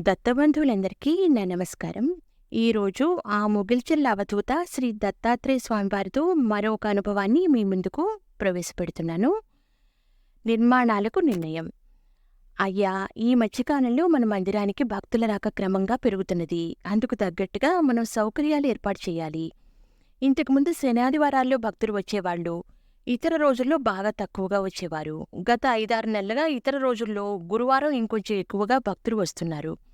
దత్తబంధువులందరికీ నా నమస్కారం. ఈరోజు ఆ ముగిల్చెల్ల అవధూత శ్రీ దత్తాత్రేయ స్వామివారితో మరొక అనుభవాన్ని మీ ముందుకు ప్రవేశపెడుతున్నాను. నిర్మాణాలకు నిర్ణయం. అయ్యా ఈ మధ్యకాలంలో మన మందిరానికి భక్తుల రాక క్రమంగా పెరుగుతున్నది. అందుకు తగ్గట్టుగా మనం సౌకర్యాలు ఏర్పాటు చేయాలి. ఇంతకుముందు శనాదివారాల్లో భక్తులు వచ్చేవాళ్ళు. ఇతర రోజుల్లో బాగా తక్కువగా వచ్చేవారు. గత ఐదారు నెలలుగా ఇతర రోజుల్లో గురువారం ఇంకొంచెం ఎక్కువగా భక్తులు వస్తున్నారు.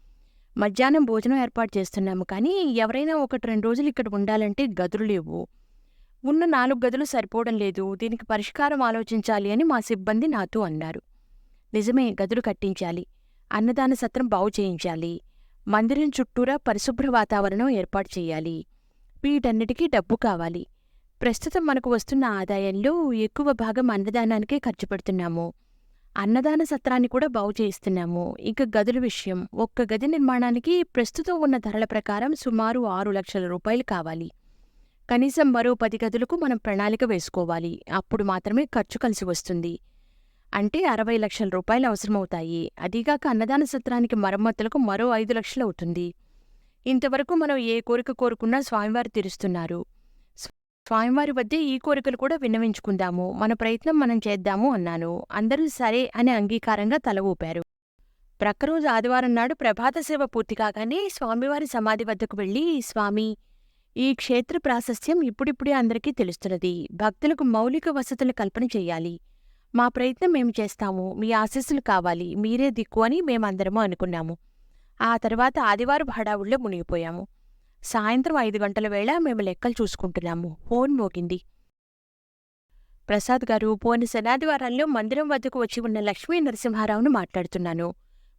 మధ్యాహ్నం భోజనం ఏర్పాటు చేస్తున్నాము. కానీ ఎవరైనా ఒకటి రెండు రోజులు ఇక్కడ ఉండాలంటే గదులు లేవు. ఉన్న నాలుగు గదులు సరిపోవడం లేదు. దీనికి పరిష్కారం ఆలోచించాలి అని మా సిబ్బంది నాతో అన్నారు. నిజమే గదులు కట్టించాలి. అన్నదాన సత్రం బాగు చేయించాలి. మందిరం చుట్టూరా పరిశుభ్ర వాతావరణం ఏర్పాటు చేయాలి. వీటన్నిటికీ డబ్బు కావాలి. ప్రస్తుతం మనకు వస్తున్న ఆదాయంలో ఎక్కువ భాగం అన్నదానానికే ఖర్చు పెడుతున్నాము. అన్నదాన సత్రాన్ని కూడా బాగు చేయిస్తున్నాము. ఇక గదుల విషయం. ఒక్క గది నిర్మాణానికి ప్రస్తుతం ఉన్న ధరల ప్రకారం సుమారు ఆరు లక్షల రూపాయలు కావాలి. కనీసం మరో పది గదులకు మనం ప్రణాళిక వేసుకోవాలి. అప్పుడు మాత్రమే ఖర్చు కలిసి వస్తుంది. అంటే అరవై లక్షల రూపాయలు అవసరమవుతాయి. అదీగాక అన్నదాన సత్రానికి మరమ్మతులకు మరో ఐదు లక్షలు అవుతుంది. ఇంతవరకు మనం ఏ కోరిక కోరుకున్నా స్వామివారు తీరుస్తున్నారు. స్వామివారి వద్దే ఈ కోరికలు కూడా విన్నవించుకుందాము. మన ప్రయత్నం మనం చేద్దాము అన్నాను. అందరూ సరే అని అంగీకారంగా తల ఊపారు. ప్రక్కరోజు ఆదివారం నాడు ప్రభాత సేవ పూర్తి కాగానే స్వామివారి సమాధి వద్దకు వెళ్ళి స్వామి ఈ క్షేత్ర ప్రాశస్త్యం ఇప్పుడిప్పుడే అందరికీ తెలుస్తున్నది. భక్తులకు మౌలిక వసతులు కల్పన చెయ్యాలి మా ప్రయత్నం మేము చేస్తాము. మీ ఆశీస్సులు కావాలి. మీరే దిక్కు అని మేమందరము అనుకున్నాము. ఆ తర్వాత ఆదివారం హడావుల్లో మునిగిపోయాము. సాయంత్రం ఐదు గంటల వేళ మేము లెక్కలు చూసుకుంటున్నాము. ఫోన్ మోగింది. ప్రసాద్ గారు పోయిన శనాదివారాల్లో మందిరం వద్దకు వచ్చి ఉన్న లక్ష్మీ నరసింహారావును మాట్లాడుతున్నాను.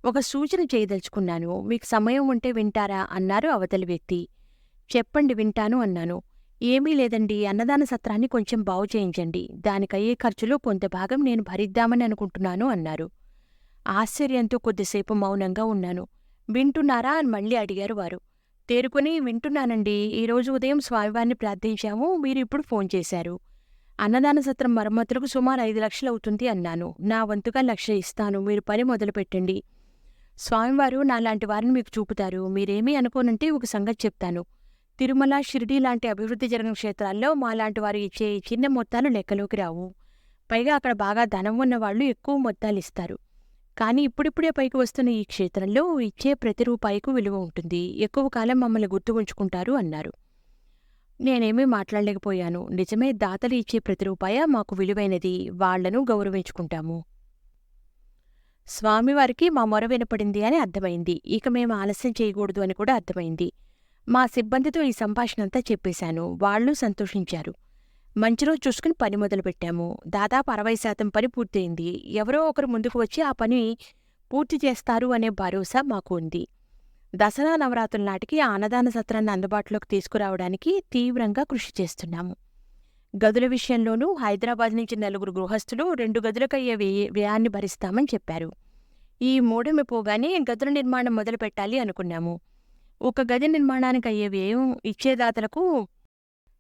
ఒక సూచన చేయదలుచుకున్నాను. మీకు సమయం ఉంటే వింటారా? అన్నారు అవతలి వ్యక్తి. చెప్పండి వింటాను అన్నాను. ఏమీ లేదండి. అన్నదాన సత్రాన్ని కొంచెం బాగు చేయించండి. దానికయ్యే ఖర్చులో కొంత భాగం నేను భరిద్దామని అనుకుంటున్నాను అన్నారు. ఆశ్చర్యంతో కొద్దిసేపు మౌనంగా ఉన్నాను. వింటున్నారా? అని మళ్ళీ అడిగారు వారు. తేరుకొని వింటున్నానండి. ఈరోజు ఉదయం స్వామివారిని ప్రార్థించాము. మీరు ఇప్పుడు ఫోన్ చేశారు. అన్నదాన సత్రం మరమ్మతులకు సుమారు ఐదు లక్షలు అవుతుంది అన్నాను. నా వంతుగా లక్ష ఇస్తాను. మీరు పని మొదలుపెట్టండి. స్వామివారు నాలాంటి వారిని మీకు చూపుతారు. మీరేమీ అనుకోనంటే ఒక సంగతి చెప్తాను. తిరుమల షిరిడీ లాంటి అభివృద్ధి జరిగిన క్షేత్రాల్లో మాలాంటి వారు ఇచ్చే చిన్న మొత్తాలు లెక్కలోకి రావు. పైగా అక్కడ బాగా ధనం ఉన్న వాళ్ళు ఎక్కువ మొత్తాలు ఇస్తారు. కానీ ఇప్పుడిప్పుడే పైకి వస్తున్న ఈ క్షేత్రంలో ఇచ్చే ప్రతి రూపాయికు విలువ ఉంటుంది. ఎక్కువ కాలం మమ్మల్ని గుర్తు ఉంచుకుంటారు అన్నారు. నేనేమీ మాట్లాడలేకపోయాను. నిజమే దాతలు ఇచ్చే ప్రతి రూపాయ మాకు విలువైనది. వాళ్ళను గౌరవించుకుంటాము. స్వామివారికి మా మొర వినపడింది అని అర్థమైంది. ఇక మేము ఆలస్యం చేయకూడదు అని కూడా అర్థమైంది. మా సిబ్బందితో ఈ సంభాషణంతా చెప్పేశాను. వాళ్ళు సంతోషించారు. మంచి రోజు చూసుకుని పని మొదలుపెట్టాము. దాదాపు అరవై శాతం పని పూర్తయింది. ఎవరో ఒకరు ముందుకు వచ్చి ఆ పని పూర్తి చేస్తారు అనే భరోసా మాకు ఉంది. దసరా నవరాత్రుల నాటికి అన్నదాన సత్రాన్ని అందుబాటులోకి తీసుకురావడానికి తీవ్రంగా కృషి చేస్తున్నాము. గదుల విషయంలోనూ హైదరాబాద్ నుంచి నలుగురు గృహస్థులు రెండు గదులకయ్యే వ్యయ వ్యయాన్ని భరిస్తామని చెప్పారు. ఈ మూడమి పోగానే గదుల నిర్మాణం మొదలు పెట్టాలి అనుకున్నాము. ఒక గది నిర్మాణానికి అయ్యే వ్యయం ఇచ్చేదాతలకు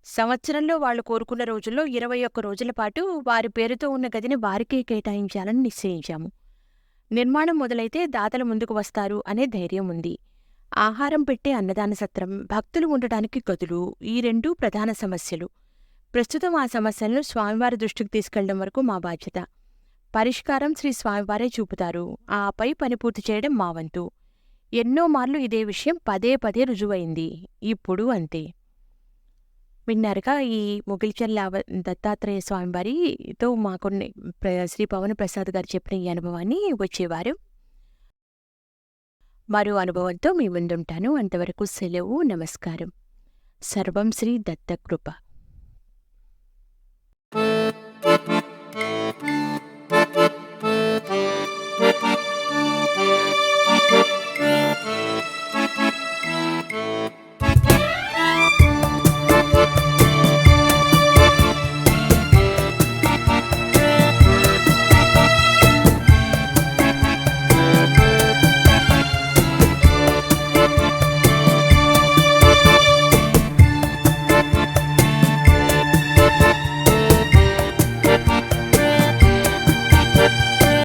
సంవత్సరంలో వాళ్ళు కోరుకున్న రోజుల్లో ఇరవై ఒక్క రోజుల పాటు వారి పేరుతో ఉన్న గదిని వారికే కేటాయించాలని నిశ్చయించాము. నిర్మాణం మొదలైతే దాతలు ముందుకు వస్తారు అనే ధైర్యం ఉంది. ఆహారం పెట్టే అన్నదాన సత్రం భక్తులు ఉండటానికి గదులు ఈ రెండూ ప్రధాన సమస్యలు. ప్రస్తుతం ఆ సమస్యలను స్వామివారి దృష్టికి తీసుకెళ్ళడం వరకు మా బాధ్యత. పరిష్కారం శ్రీ స్వామివారే చూపుతారు. ఆపై పని పూర్తి చేయడం మా వంతు. ఎన్నో మార్లు ఇదే విషయం పదే పదే రుజువైంది. ఇప్పుడు అంతే. విన్నారుగా ఈ ముగిల్చర్ల దత్తాత్రేయ స్వామివారితో మాకు శ్రీ పవన్ ప్రసాద్ గారు చెప్పిన ఈ అనుభవాన్ని వచ్చేవారు. మరో అనుభవంతో మీ ముందుంటాను. అంతవరకు సెలవు నమస్కారం. సర్వం శ్రీ దత్తకృప.